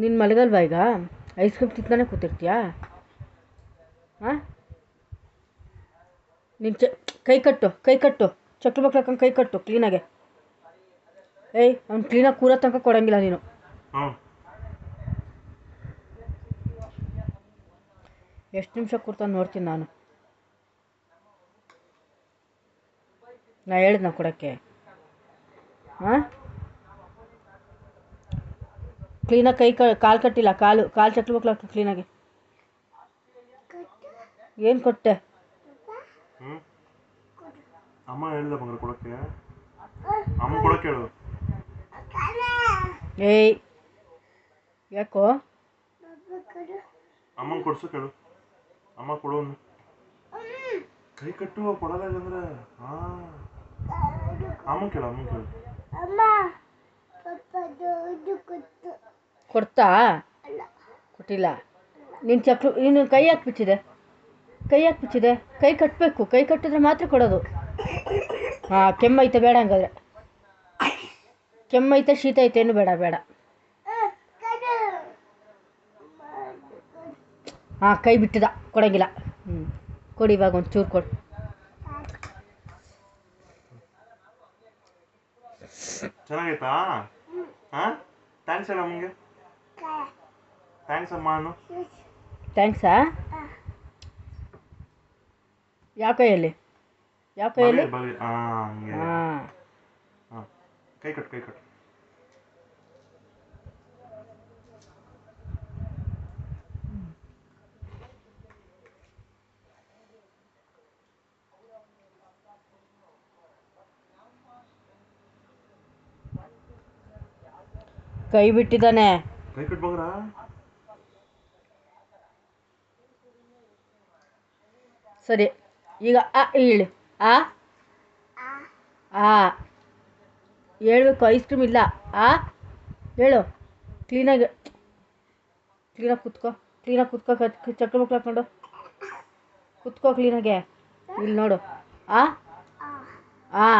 ನೀನು ಮಲಗಲ್ವಾ ಈಗ? Ice cream ತಿಂತಾನೆ ಕೂತಿರ್ತೀಯಾ? ಹಾಂ? ನಿನ್ನ ಚ ಕೈ ಕಟ್ಟು ಕೈ ಕಟ್ಟು. ಚಕ್ರ ಮಕ್ಳು ಹಾಕೊಂಡು ಕೈ ಕಟ್ಟು ಕ್ಲೀನಾಗೆ ಏಯ್ ಅವ್ನು ಕ್ಲೀನಾಗಿ ಕೂರೋ ತನಕ ಕೊಡಂಗಿಲ್ಲ ನೀನು. ಎಷ್ಟು ನಿಮಿಷ ಕೂರ್ತಾನೆ ನೋಡ್ತೀನಿ ನಾನು. ನಾ ಹೇಳಿದ್ನ ಕೊಡೋಕ್ಕೆ. ಹಾಂ? ಕ್ಲೀನಾಗಿ ಕೈ ಕ ಕಾಲು ಕಟ್ಟಿಲ್ಲ ಕಾಲು ಕಾಲು ಚಕ್ರ ಬಕ್ಲ ಕ್ಲೀನಾಗಿ ಏನು ಕೊಟ್ಟೆ? ಅಮ್ಮ ಹೇಳಿದ ಬಂಗಾರ ಕೊಡೋಕ್ಕೆ. ಅಮ್ಮ ಕೊಡೋಕ್ಕೆ ಹೇಳು. ಏಯ್ ಯಾಕೋ? ಅಮ್ಮಂಗೆ ಕೊಡ್ಸು ಕೇಳು. ಅಮ್ಮ ಕೊಡು. ಕೈ ಕಟ್ಟು ಕೊಡಲ್ಲ ಇಲ್ಲಂದ್ರೆ ಹಾಂ. ಅಮ್ಮ ಕೇಳು ಅಮ್ಮ ಕೇಳು. ಕೊಡ್ತಾ? ಕೊಟ್ಟಿಲ್ಲ. ನಿನ್ನ ಚಕ್ರ ನೀನು ಕೈ ಯಾಕೆ ಬಿಚ್ಚಿದೆ ಕೈ ಯಾಕೆ ಬಿಚ್ಚಿದೆ ಕೈ ಕಟ್ಟಬೇಕು ಕೈ ಕಟ್ಟಿದ್ರೆ ಮಾತ್ರ ಕೊಡೋದು. ಹಾಂ ಕೆಮ್ಮೈತೆ ಬೇಡ ಹಂಗಾದ್ರೆ. ಕೆಮ್ಮೈತೆ ಶೀತ ಐತೆ ಏನು ಬೇಡ ಬೇಡ. ಹಾಂ ಕೈ ಬಿಟ್ಟಿದ. ಕೊಡಂಗಿಲ್ಲ. ಹ್ಞೂ ಕೊಡಿ ಇವಾಗ ಒಂದು ಚೂರು ಕೊಡು. ಚೆನ್ನಾಗೈತಾ? ಹಾಂ? ಥ್ಯಾಂಕ್ಸ್ ಹೇಳು ಅಮ್ಮಂಗೆ ಥ್ಯಾಂಕ್ಸ್ ಅಮ್ಮ ಅನ್ನು. ಥ್ಯಾಂಕ್ಸಾ ಯಾವ ಕೈಯಲ್ಲಿ? ಯಾವ ಕೈಯಲ್ಲಿ? ಹಾಂ. ಕೈ ಕಟ್ ಕೈ ಕಟ್. ಕೈ ಬಿಟ್ಟಿದ್ದಾನೆ. ಕೈ ಕಟ್ಟು ಬಂಗಾರ ಸರಿ ಈಗ ಆ ಹೇಳು. ಆ ಆ. ಹೇಳ್ಬೇಕು ಐಸ್ ಕ್ರೀಮ್ ಇಲ್ಲ. ಆ ಹೇಳು. ಕ್ಲೀನಾಗಿ ಕ್ಲೀನಾಗಿ ಕುತ್ಕೋ ಕ್ಲೀನಾಗಿ ಕುತ್ಕೋ ಚಕ್ರ ಮಕ್ಳು ಹಾಕೊಂಡು ಕುತ್ಕೋ ಕ್ಲೀನಾಗೆ ಇಲ್ಲಿ ನೋಡು. ಆ. ಆ.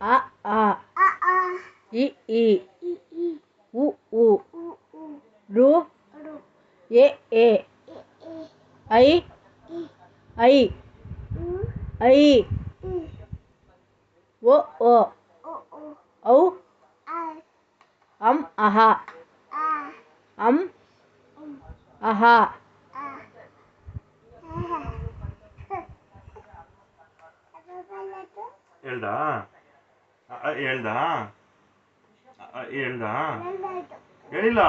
ಆ ಆ. ಇ ಈ ಉ ಉ. ರು. ಎ ಎ. ಐ. ಐ. ಐ. ಓ ಓ ಔ. ಅಂ, ಅಹ. ಅಂ, ಅಹ. ಹೇಳ್ದಾ? ಹೇಳ್ದಾ? ಹೇಳ್ದಾ? ಹೇಳಿಲ್ಲ?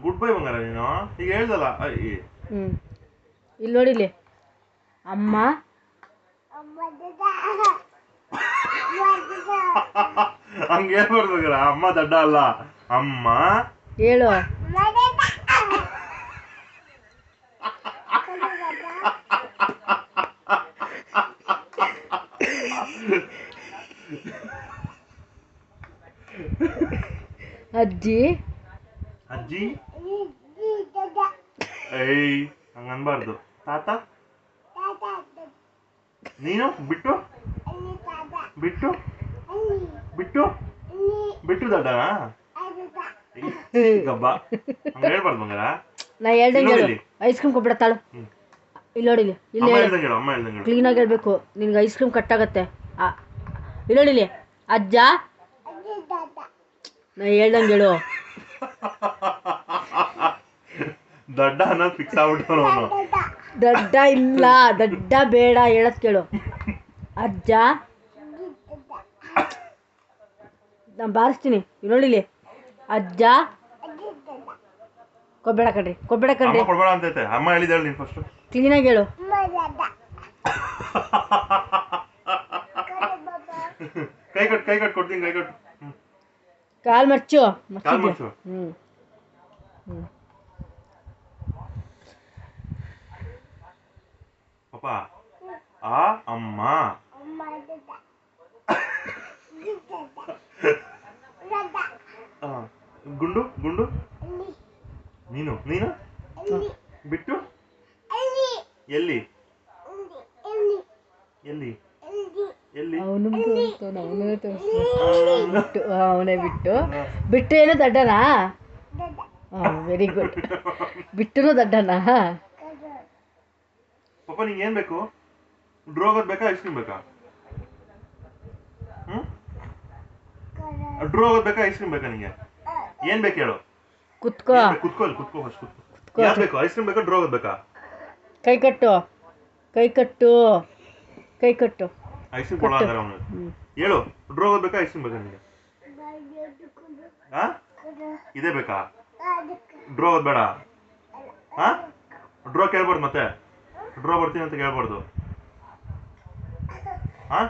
ಗುಡ್ ಬೈ ಬಂಗಾರ ನೀನು. ಈಗ ಹೇಳ್ದಲ್ಲ. ಹ್ಞೂ ಇಲ್ಲಿ ನೋಡಿಲಿ ಅಮ್ಮ. ಹಂಗೆ ಹೇಳ್ಬಾರ್ದು ಬಂಗಾರ ಅಮ್ಮ ದಡ್ಡ ಅಲ್ಲ. ಅಮ್ಮ. ಹೇಳು. ಅಜ್ಜಿ. ಅಜ್ಜಿ? ಏಯ್ ಹಂಗನ್ಬಾರ್ದು ತಾತ? ನೀನು? ಬಿಟ್ಟು? ಬಿಟ್ಟು? ಬಿಟ್ಟು? ಬಿಟ್ಟು ದಡ್ಡನಾ ಗಬ್ಬ. ಹಂಗ ಹೇಳ್ಬಾರ್ದು ಬಂಗಾರ. ನಾ ಹೇಳ್ದಂಗೆ ಇಲ್ಲಿ ಹೇಳು. ಐಸ್ ಕ್ರೀಮ್ ಕೊಟ್ಬಿಡತ್ತಾಳು ಹ್ಮ್. ಇಲ್ಲಿ ನೋಡಿಲಿ ಇಲ್ಲಿ. ಅಮ್ಮ ಹೇಳು ಹೇಳ್ದಂಗೆ ಹೇಳು ಅಮ್ಮ ಹೇಳ್ದಂಗೆ ಹೇಳು. ಕ್ಲೀನಾಗಿ ಹೇಳ್ಬೇಕು. ನಿನ್ಗೆ ಐಸ್ ಕ್ರೀಮ್ ಕಟ್ಟಾಗತ್ತೆ ಇಲ್ಲಿ. ನೋಡಿಲಿ ಅಜ್ಜ ನಾ ಹೇಳ್ದಂಗೆ ಹೇಳು. ದೊಡ್ಡ ಅನ್ನೋದು ಫಿಕ್ಸ್ ಆಗ್ಬಿಟ್ಟು ಅವನು. ದಡ್ಡ ಇಲ್ಲ ದಡ್ಡ ಬೇಡ ಹೇಳತ್ ಕೇಳು. ಅಜ್ಜ. ನಾ ಬಾರಿಸ್ತೀನಿ ನೋಡಿಲಿ. ಅಜ್ಜ. ಕೊಬ್ಬೇಡ ಕಣ್ರಿ ಕೊಬ್ಬೇಡ ಕಣ್ರಿ. ಕೊಡ್ಬೇಡ ಅಂತೈತೆ ಅಮ್ಮ ಹೇಳಿದಾಳೆ ನೀನು ಫಸ್ಟ್ ಕ್ಲೀನಾಗಿ ಹೇಳು. ಕೈ ಕಟ್ ಕೈ ಕಟ್ ಕೊಡ್ತೀನಿ ಕೈ ಕಟ್. ಕಾಲ್ ಮರ್ಚು ಕಾಲ್ ಮುಚ್ಚು. ಹ್ಞೂ ಹ್ಞೂ ಪಾಪ ಆ ಅಮ್ಮ. ಗುಂಡು ಗುಂಡು? ನೀನು ನೀನು? ಬಿಟ್ಟು? ಎಲ್ಲಿ? ಎಲ್ಲಿ? ಅವನು ತೋರಿಸ್ತಾನೆ ಅವನೇ ತೋರಿಸ್ತಾನೆ. ಬಿಟ್ಟು ಅವನೇ ಬಿಟ್ಟು. ಬಿಟ್ಟು ಏನು ದಡ್ಡನಾ? ಹಾಂ ವೆರಿ ಗುಡ್ ಬಿಟ್ಟುನು ದಡ್ಡನಾ? ಪಾಪ ನಿಂಗೆ ಏನು ಬೇಕು? ಡ್ರೋ ಆಗೋದ್ ಬೇಕಾ ಐಸ್ ಕ್ರೀಮ್ ಬೇಕಾ? ಹ್ಮ್? ಡ್ರೋ ಬೇಕಾ ಐಸ್ ಕ್ರೀಮ್ ಬೇಕಾ ನಿಂಗೆ? ಏನು ಬೇಕು ಹೇಳು? ಕುತ್ಕೋ? ಕುತ್ಕೋ ಇಲ್ಲಿ ಕುತ್ಕೋ ಫಸ್ಟ್ ಕುತ್ಕೋ. ಯಾವ್ದು ಬೇಕು? ಐಸ್ ಕ್ರೀಮ್ ಬೇಕಾ ಡ್ರೋ ಬೇಕಾ? ಕೈ ಕಟ್ಟು. ಕೈ ಕಟ್ಟು. ಕೈ ಕಟ್ಟು. ಐಸ್ ಕ್ರೀಮ್ ಕೊಡ ಅವನು. ಹೇಳು ಡ್ರೋಗ ಬೇಕಾ ಐಸ್ ಕ್ರೀಮ್ ಬೇಕಾ ನಿಮಗೆ ಹಾ? ಇದೇ ಬೇಕಾ? ಡ್ರೋ ಬೇಡ. ಹಾ? ಡ್ರೋ ಕೇಳ್ಬಾರ್ದು ಮತ್ತೆ. ಡ್ರೋ ಬರ್ತೀನಿ ಅಂತ ಕೇಳ್ಬಾರ್ದು. ಹಾ?